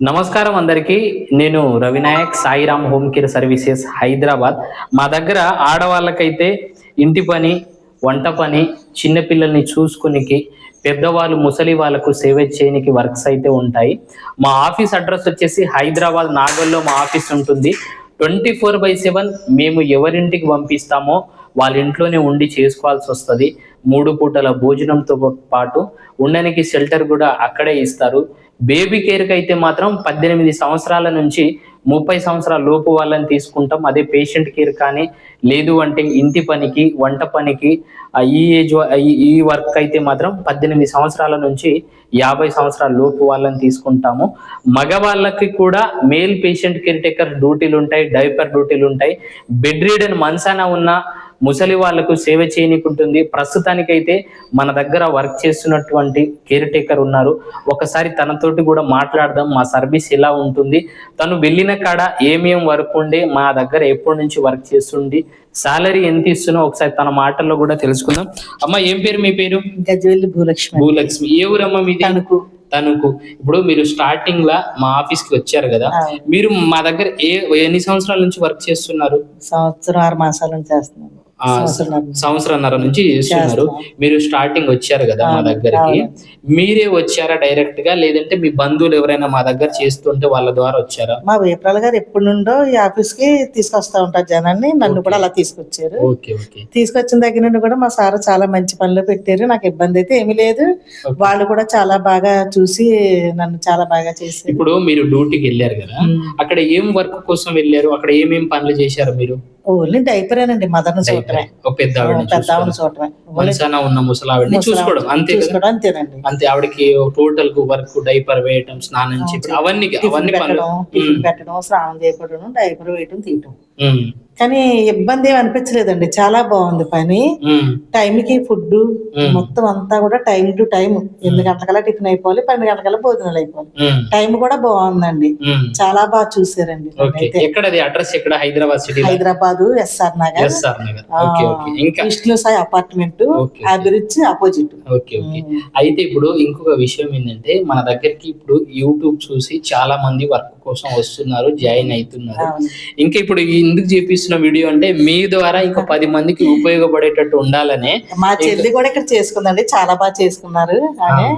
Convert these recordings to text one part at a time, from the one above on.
నమస్కారం అందరికీ. నేను Ravinayak Sairam home care services Hyderabad. మా దగ్గర ఆడవాళ్ళకైతే ఇంటి పని వంట పని చిన్నపిల్లల్ని చూసుకునికి పెద్దవాళ్ళు ముసలి వాళ్ళకు సేవ చేయనికి వర్క్స్ అయితే ఉంటాయి. మా ఆఫీస్ అడ్రస్ వచ్చేసి హైదరాబాద్ నాగల్లో మా ఆఫీస్ ఉంటుంది. ట్వంటీ ఫోర్ బై సెవెన్ మేము ఎవరింటికి పంపిస్తామో వాళ్ళ ఇంట్లోనే ఉండి చేసుకోవాల్సి వస్తుంది. మూడు పూటల భోజనంతో పాటు ఉండడానికి షెల్టర్ కూడా అక్కడే ఇస్తారు. బేబీ కేర్కి అయితే మాత్రం పద్దెనిమిది సంవత్సరాల నుంచి ముప్పై సంవత్సరాల లోపు వాళ్ళని తీసుకుంటాం. అదే పేషెంట్ కేర్ కానీ లేదు అంటే ఇంటి పనికి వంట పనికి ఈ ఏజ్ ఈ- వర్క్ అయితే మాత్రం పద్దెనిమిది సంవత్సరాల నుంచి యాభై సంవత్సరాల లోపు వాళ్ళని తీసుకుంటాము. మగవాళ్ళకి కూడా మేల్ పేషెంట్ కేర్ టేకర్ డ్యూటీలు ఉంటాయి డైపర్ డ్యూటీలు ఉంటాయి బెడ్ రీడన్ మనసాన ఉన్న ముసలి వాళ్ళకు సేవ చేయనీకుంటుంది. ప్రస్తుతానికైతే మన దగ్గర వర్క్ చేస్తున్నటువంటి కేర్ టేకర్ ఉన్నారు. ఒకసారి తనతోటి కూడా మాట్లాడదాం. మా సర్వీస్ ఎలా ఉంటుంది? తను వెళ్ళిన కాడ ఏమేం వర్క్ ఉండే? మా దగ్గర ఎప్పటి నుంచి వర్క్ చేస్తుండి? సాలరీ ఎంత ఇస్తున్నా? ఒకసారి తన మాటల్లో కూడా తెలుసుకుందాం. అమ్మ ఏం పేరు? మీ పేరు? గజవెల్లి భూలక్ష్మి. భూలక్ష్మి. ఏ ఊరమ్మ మీది? తణుకు. తణుకు. ఇప్పుడు మీరు స్టార్టింగ్ లా మా ఆఫీస్కి వచ్చారు కదా. మీరు మా దగ్గర ఏ ఎన్ని సంవత్సరాల నుంచి వర్క్ చేస్తున్నారు? సంవత్సరం ఆరు మాసాల నుంచి సంవత్సరం సంవత్సరంన్నర నుంచి చేస్తున్నారు. చేస్తున్నాం. మీరు స్టార్టింగ్ వచ్చారు కదా మా దగ్గరికి. మీరే వచ్చారా డైరెక్ట్గా లేదంటే మీ బంధువులు ఎవరైనా మా దగ్గర చేస్తుంటే వాళ్ళ ద్వారా వచ్చారా? మా వేపరాల గారు ఎప్పటి నుండో ఈ ఆఫీస్కి తీసుకొస్తా ఉంటారు జనాన్ని. నన్ను కూడా అలా తీసుకొచ్చారు. Okay okay. తీసుకొచ్చిన దగ్గర నుండి కూడా మా సార్ చాలా మంచి పనులు పెట్టారు. నాకు ఇబ్బంది అయితే ఏమీ లేదు. వాళ్ళు కూడా చాలా బాగా చూసి నన్ను చాలా బాగా చేశారు. ఇప్పుడు మీరు డ్యూటీకి వెళ్ళారు కదా. అక్కడ ఏం వర్క్ కోసం వెళ్ళారు? అక్కడ ఏమేం పనులు చేశారు మీరు? ఓన్లీ డైపరేనండి మదర్ని చూడటమే పెద్ద ఆవిడని. చూడటమే మనసాన ఉన్న ముసలావిడిని ముసలావిడ చూసుకోవడం అంతే అంతేనండి. అంతే ఆవిడకి టోటల్కు వర్క్ డైపర్ వేయటం స్నానం చేయడం అవన్నీ అవన్నీ పెట్టడం స్నానం చేయడం డైపర్ వేయడం తీయటం. కానీ ఇబ్బంది ఏమి అనిపించలేదండి. చాలా బాగుంది పని. ఉమ్, టైం కి ఫుడ్ మొత్తం అంతా కూడా టైం టు టైం. ఎనిమిది గంటలకల్లా టిఫిన్ అయిపోవాలి పన్నెండు గంటలకల్లా భోజనాలు అయిపోవాలి. టైం కూడా బాగుందండి. చాలా బాగా చూసారండి అడ్రస్ ఎక్కడ? Hyderabad city Hyderabad SR Nagar. Vishnu Sai apartment. Abhiruchi opposite అయితే ఇప్పుడు ఇంకొక విషయం ఏంటంటే మన దగ్గరికి ఇప్పుడు యూట్యూబ్ చూసి చాలా మంది వర్క్ కోసం వస్తున్నారు జాయిన్ అవుతున్నారు. ఇంకా ఇప్పుడు ఎందుకు చేపిస్తున్న వీడియో అంటే మీ ద్వారా ఇంకా పది మందికి ఉపయోగపడేటట్టు ఉండాలనే మా చెల్లి కూడా ఇక్కడ చేసుకుందండి చాలా బాగా చేసుకున్నారు. ఆమె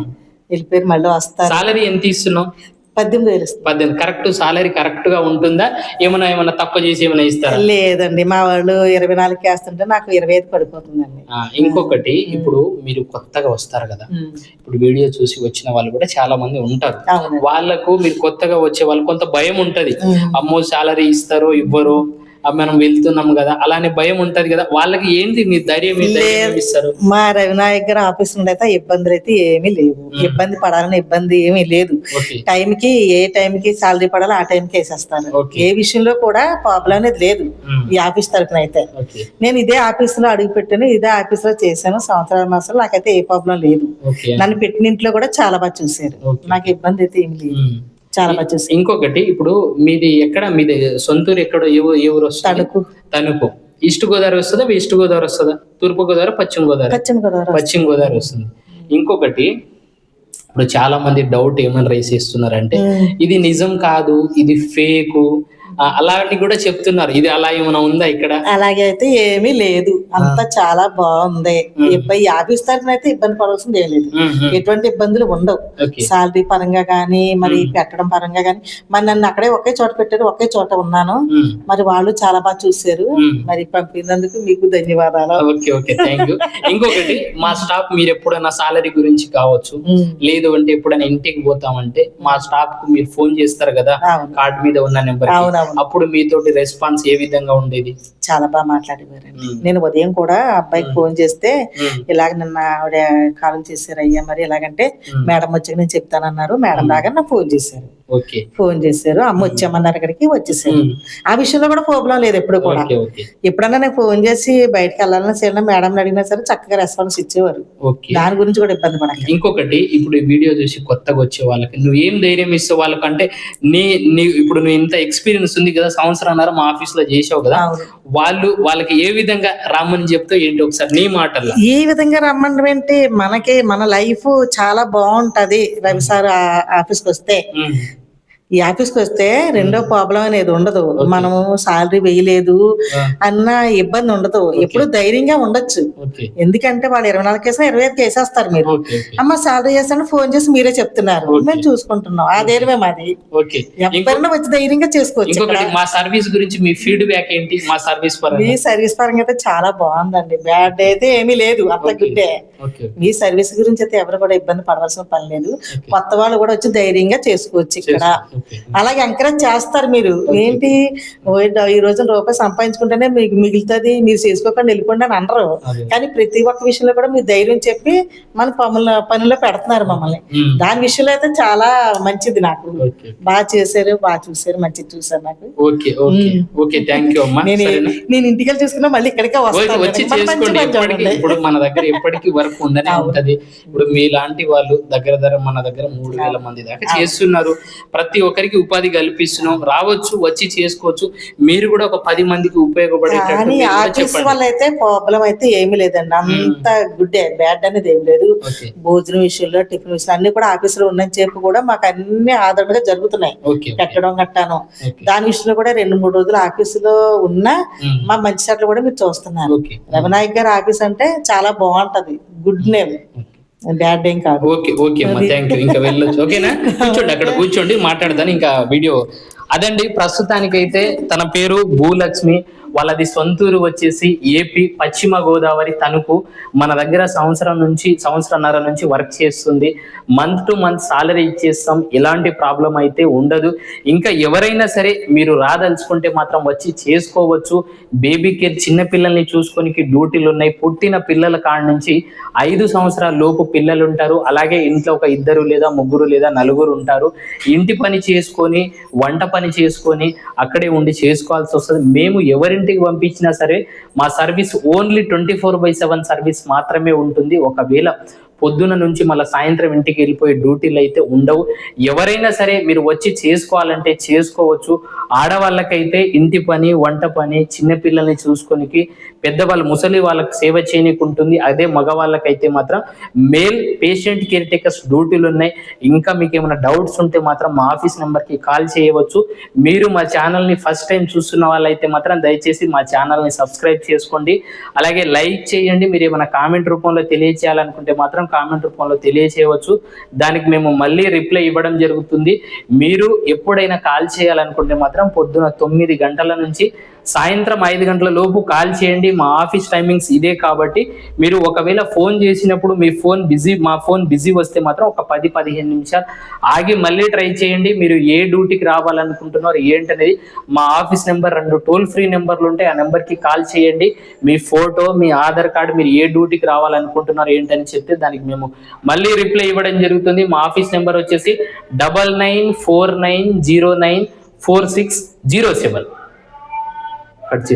వెళ్ళిపోయారు మళ్ళీ వస్తారు. సాలరీ ఎంత ఇస్తున్నావు? పద్దెనిమిది వేలు ఇస్తారు. పద్దెనిమిది. కరెక్ట్ సాలరీ కరెక్ట్గా ఉంటుందా? ఏమైనా ఏమైనా తక్కువ చేసి ఏమైనా ఇస్తారా? లేదండి మా వాళ్ళు ఇరవై నాలుగు వేస్తుంటే నాకు ఇరవై ఐదు పడిపోతుందండి. ఇంకొకటి ఇప్పుడు మీరు కొత్తగా వస్తారు కదా. ఇప్పుడు వీడియో చూసి వచ్చిన వాళ్ళు కూడా చాలా మంది ఉంటారు. వాళ్ళకు మీరు కొత్తగా వచ్చే వాళ్ళు కొంత భయం ఉంటది. అమ్మో సాలరీ ఇస్తారో ఇవ్వరో? మనం వెళ్తున్నాం కదా అలానే భయం ఉంటది కదా వాళ్ళకి ఏంటి మీ ధైర్యం ఇస్తారు మా రవినాయక్ గారి ఆఫీస్ నుండి అయితే ఇబ్బందులు అయితే ఏమీ లేవు. ఇబ్బంది పడాలని ఇబ్బంది ఏమీ లేదు. టైం కి ఏ టైం కి సాలరీ పడాలో ఆ టైం కి Okay. ఏ విషయంలో కూడా ప్రాబ్లం అనేది లేదు. ఈ ఆఫీస్ తరఫున అయితే. నేను ఇదే ఆఫీస్లో అడుగు పెట్టాను ఇదే ఆఫీస్లో చేశాను. సంవత్సరాల మాసాలు నాకైతే ఏ ప్రాబ్లం లేదు. నన్ను పెట్టిన ఇంట్లో కూడా చాలా బాగా చూసారు. నాకు ఇబ్బంది అయితే ఏమి లేదు. చాలా చూసారు ఇంకొకటి ఇప్పుడు మీది ఎక్కడ మీది సొంతూరు ఎక్కడ ఏ ఏ ఊరు వస్తుంది? తణుకు. తణుకు. ఈస్ట్ గోదావరి వస్తుందా వెస్ట్ గోదావరి వస్తుందా? తూర్పు గోదావరి పశ్చిమ గోదావరి? పశ్చిమ గోదావరి పశ్చిమ గోదావరి వస్తుంది. ఇంకొకటి ఇప్పుడు చాలా మంది డౌట్ ఏమని రైస్ చేస్తున్నారంటే ఇది నిజం కాదు ఇది ఫేక్ అలాంటి కూడా చెప్తున్నారు. ఇది అలా ఏమైనా ఉందా ఇక్కడ? అలాగే అయితే ఏమీ లేదు. అంతా చాలా బాగుంది. ఇబ్బంది ఆఫీస్ తరఫున అయితే ఇబ్బంది పడాల్సింది ఏం లేదు. ఎటువంటి ఇబ్బందులు ఉండవు. సాలరీ పరంగా కానీ మరి పెట్టడం పరంగా కానీ మరి నన్ను అక్కడే ఒకే చోట పెట్టారు ఒకే చోట ఉన్నాను. మరి వాళ్ళు చాలా బాగా చూశారు. ఉమ్. మరి పంపినందుకు మీకు ధన్యవాదాలు. Okay okay. థ్యాంక్ యూ ఇంకొకటి మా స్టాఫ్ మీరు ఎప్పుడైనా సాలరీ గురించి కావచ్చు. లేదు అంటే ఎప్పుడైనా ఇంటికి పోతామంటే మా స్టాఫ్కు మీరు ఫోన్ చేస్తారు కదా కార్డ్ మీద ఉన్న నెంబర్ అప్పుడు మీతోటి రెస్పాన్స్ ఏ విధంగా ఉండేది? చాలా బాగా మాట్లాడేవారండి. నేను ఉదయం కూడా అబ్బాయికి ఫోన్ చేస్తే ఇలాగ నిన్న ఆవిడ కాల్ చేశారు అయ్యా మరి ఎలాగంటే. మేడం వచ్చాక నేను చెప్తానన్నారు. మేడం రాగా నాకు ఫోన్ చేశారు. ఫోన్ చేశారు. అమ్మ వచ్చామన్నారు అక్కడికి వచ్చేసారు. ఆ విషయంలో కూడా ప్రాబ్లం లేదు ఎప్పుడు కూడా. ఎప్పుడన్నా నేను ఫోన్ చేసి బయటకు వెళ్ళాలన్నా సరే మేడం అడిగినా సరే చక్కగా రెస్పాన్స్ ఇచ్చేవారు. దాని గురించి కూడా ఇబ్బంది పడక ఇంకొకటి ఇప్పుడు ఈ వీడియో చూసి కొత్తగా వచ్చే వాళ్ళకి నువ్వు ఏం ధైర్యం ఇస్తావు వాళ్ళకంటే నీ నీ ఇప్పుడు నువ్వు ఇంత ఎక్స్పీరియన్స్ ఉంది కదా సంవత్సరాన్నర మా ఆఫీస్లో చేసావు కదా వాళ్ళు వాళ్ళకి ఏ విధంగా రమ్మని చెప్తావు ఏంటి ఒకసారి నీ మాటల్లో? ఈ విధంగా రమ్మండం ఏంటి మనకి మన లైఫ్ చాలా బాగుంటది రవి సార్ ఆ- ఆఫీస్కి వస్తే. ఈ ఆఫీస్కి వస్తే రెండో ప్రాబ్లం అనేది ఉండదు. మనము సాలరీ వేయలేదు అన్న ఇబ్బంది ఉండదు. ఎప్పుడు ధైర్యంగా ఉండొచ్చు. ఎందుకంటే వాళ్ళు ఇరవై నాలుగు కేసులు ఇరవై ఐదు కేసేస్తారు మీరు. అమ్మ సాలరీ చేస్తాను ఫోన్ చేసి మీరే చెప్తున్నారు. మేము చూసుకుంటున్నాం. ఆ ధైర్యమే మాది. ఓకే. ఎవరైనా వచ్చి ధైర్యంగా చేసుకోవచ్చు. మా సర్వీస్ గురించి మీ ఫీడ్బ్యాక్ ఏంటి? మా సర్వీస్ మీ సర్వీస్ పరంగా అయితే చాలా బాగుందండి. బ్యాడ్ అయితే ఏమీ లేదు. అంత. గుడ్డే మీ సర్వీస్ గురించి అయితే ఎవరు కూడా ఇబ్బంది పడవలసిన పని లేదు. కొత్త వాళ్ళు కూడా వచ్చి ధైర్యంగా చేసుకోవచ్చు ఇక్కడ. అలాగే ఎంకరేజ్ చేస్తారు మీరు. ఏంటి? ఈ రోజు రూపాయి సంపాదించుకుంటేనే మీకు మిగులుతుంది మీరు చేసుకోకుండా వెళ్ళిపోండి అని అనరు. కానీ ప్రతి ఒక్క విషయంలో కూడా మీరు ధైర్యం చెప్పి మన పనుల పనిలో పెడుతున్నారు మమ్మల్ని. ఉమ్, దాని విషయంలో అయితే చాలా మంచిది నాకు. బాగా చేశారు బాగా చూసారు మంచిది చూసారు నాకు. Okay okay okay thank you అమ్మా. నేను ఇంటికి వెళ్ళి చూసుకున్నా మళ్ళీ ఇక్కడికే వస్తాను. ఇప్పుడు మన దగ్గర ఎప్పటికీ వర్క్ ఉందనే ఉంటది. ఇప్పుడు మీలాంటి వాళ్ళు దగ్గర దగ్గర మన దగ్గర మూడు వేల మంది దాకా చేస్తున్నారు. ప్రతి ఒక్కరికి ఉపాధి కల్పిస్తున్నాం రావచ్చు వచ్చి చేసుకోవచ్చు మీరు కూడా ఒక పది మందికి చెప్పండి. వల్ల అయితే ప్రాబ్లం అయితే ఏమీ లేదండి. అంత గుడ్డే బ్యాడ్ అనేది ఏమి లేదు. భోజనం విషయంలో టిఫిన్ విషయంలో అన్ని కూడా ఆఫీసులో ఉన్నని చెప్పి కూడా మాకు అన్ని ఆధారంగా జరుగుతున్నాయి. గట్టాను ఓకే. దాని విషయంలో కూడా రెండు మూడు రోజులు ఆఫీసులో ఉన్నా మా మంచి చెట్లు కూడా మీరు చూస్తున్నారు. రవినాయక్ గారి ఆఫీస్ అంటే చాలా బాగుంటది. గుడ్ నేమ్ బ్యాడ్ ఏం కాదు ఓకే ఓకే అమ్మా థ్యాంక్ యూ ఇంకా వెళ్ళొచ్చు. ఓకేనా కూర్చోండి అక్కడ కూర్చోండి మాట్లాడదాని ఇంకా వీడియో అదండి ప్రస్తుతానికైతే తన పేరు భూలక్ష్మి. వాళ్ళది సొంతూరు వచ్చేసి ఏపీ పశ్చిమ గోదావరి తణుకు మన దగ్గర సంవత్సరం నుంచి సంవత్సరంన్నర నుంచి వర్క్ చేస్తుంది. మంత్ టు మంత్ సాలరీ ఇచ్చేస్తాం. ఎలాంటి ప్రాబ్లం అయితే ఉండదు. ఇంకా ఎవరైనా సరే మీరు రాదలుచుకుంటే మాత్రం వచ్చి చేసుకోవచ్చు. బేబీ కేర్ చిన్న పిల్లల్ని చూసుకొని డ్యూటీలు ఉన్నాయి. పుట్టిన పిల్లల కాడ నుంచి ఐదు సంవత్సరాల లోపు పిల్లలు ఉంటారు. అలాగే ఇంట్లో ఒక ఇద్దరు లేదా ముగ్గురు లేదా నలుగురు ఉంటారు. ఇంటి పని చేసుకొని వంట పని చేసుకొని అక్కడే ఉండి చేసుకోవాల్సి వస్తుంది. మేము ఎవరింటికి పంపించినా సరే మా service only twenty four by seven service మాత్రమే ఉంటుంది. ఒకవేళ పొద్దున నుంచి మళ్ళీ సాయంత్రం ఇంటికి వెళ్ళిపోయే డ్యూటీలు అయితే ఉండవు. ఎవరైనా సరే మీరు వచ్చి చేసుకోవాలంటే చేసుకోవచ్చు. ఆడవాళ్ళకైతే ఇంటి పని వంట పని చిన్నపిల్లల్ని చూసుకొనికి పెద్దవాళ్ళు ముసలి వాళ్ళకి సేవ చేయనీకి ఉంటుంది. అదే మగవాళ్ళకైతే మాత్రం మేల్ పేషెంట్ కేర్ టేకర్స్ డ్యూటీలు ఉన్నాయి. ఇంకా మీకు ఏమైనా డౌట్స్ ఉంటే మాత్రం మా ఆఫీస్ నెంబర్కి కాల్ చేయవచ్చు. మీరు మా ఛానల్ని ఫస్ట్ టైం చూస్తున్న వాళ్ళైతే మాత్రం దయచేసి మా ఛానల్ని సబ్స్క్రైబ్ చేసుకోండి. అలాగే లైక్ చేయండి. మీరు ఏమైనా కామెంట్ రూపంలో తెలియచేయాలనుకుంటే మాత్రం కామెంట్ రూపంలో తెలియచేయవచ్చు. దానికి మేము మళ్ళీ రిప్లై ఇవ్వడం జరుగుతుంది. మీరు ఎప్పుడైనా కాల్ చేయాలనుకుంటే మాత్రం పొద్దున తొమ్మిది గంటల నుంచి సాయంత్రం ఐదు గంటల లోపు కాల్ చేయండి. మా ఆఫీస్ టైమింగ్స్ ఇదే కాబట్టి మీరు ఒకవేళ ఫోన్ చేసినప్పుడు మీ ఫోన్ బిజీ మా ఫోన్ బిజీ వస్తే మాత్రం ఒక పది పదిహేను నిమిషాలు ఆగి మళ్ళీ ట్రై చేయండి. మీరు ఏ డ్యూటీకి రావాలనుకుంటున్నారు ఏంటనేది మా ఆఫీస్ నెంబర్ రెండు టోల్ ఫ్రీ నెంబర్లు ఉంటాయి. ఆ నెంబర్కి కాల్ చేయండి. మీ ఫోటో మీ ఆధార్ కార్డు మీరు ఏ డ్యూటీకి రావాలనుకుంటున్నారు ఏంటని చెప్తే దానికి మేము మళ్ళీ రిప్లై ఇవ్వడం జరుగుతుంది. మా ఆఫీస్ నెంబర్ వచ్చేసి double nine four nine zero nine four six zero seven.